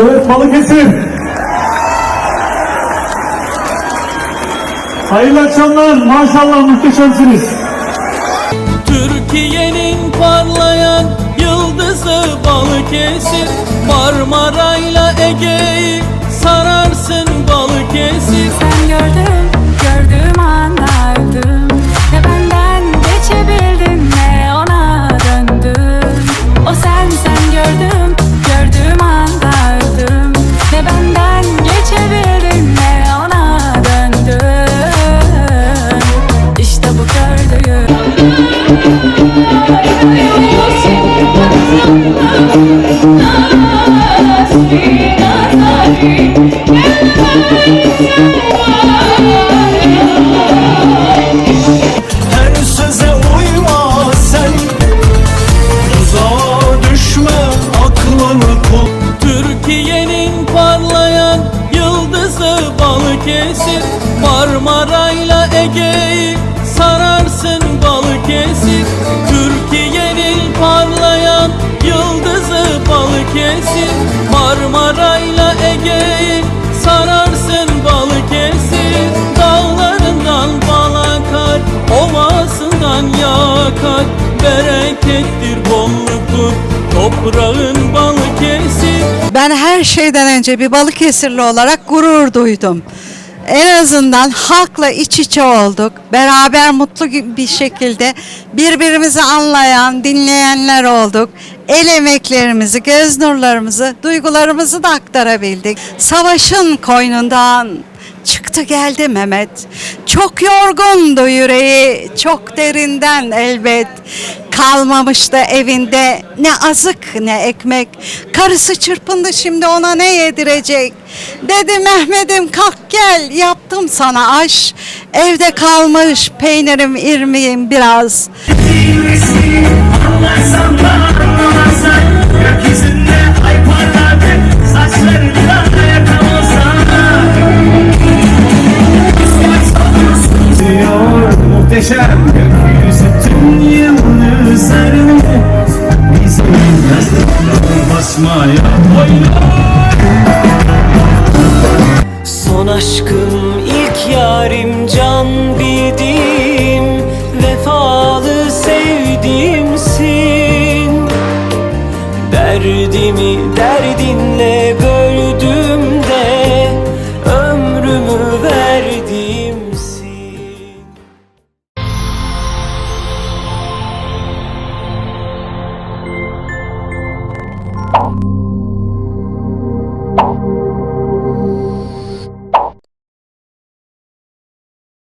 Evet Balıkesir. Hayırlı akşamlar. Maşallah muhteşemsiniz. Türkiye'nin parlayan yıldızı Balıkesir Marmara'yla Ege'yi Her söze uyma sen. Düşme aklını kul Türkiye'nin parlayan yıldızı Balıkesir Marmara'yla Ege'yi sararsın Balıkesir Balıkesir Marmara'yla Ege'yi sararsın Balıkesir Dağlarından bal akar, ovasından yakar. Berekettir bolluktur toprağın Balıkesir Ben her şeyden önce bir Balıkesirli olarak gurur duydum. En azından halkla iç içe olduk. Beraber mutlu bir şekilde birbirimizi anlayan, dinleyenler olduk. El emeklerimizi, göz nurlarımızı, duygularımızı da aktarabildik. Savaşın koynundan çıktı geldi Mehmet. Çok yorgundu yüreği, çok derinden elbet. Kalmamıştı evinde ne azık ne ekmek. Karısı çırpındı şimdi ona ne yedirecek? Dedi Mehmet'im kalk gel yaptım sana aş. Evde kalmış peynirim irmiğim biraz. Anlarsan Aşkım ilk yarim can bildiğim Vefalı sevdiğimsin. Derdimi derdin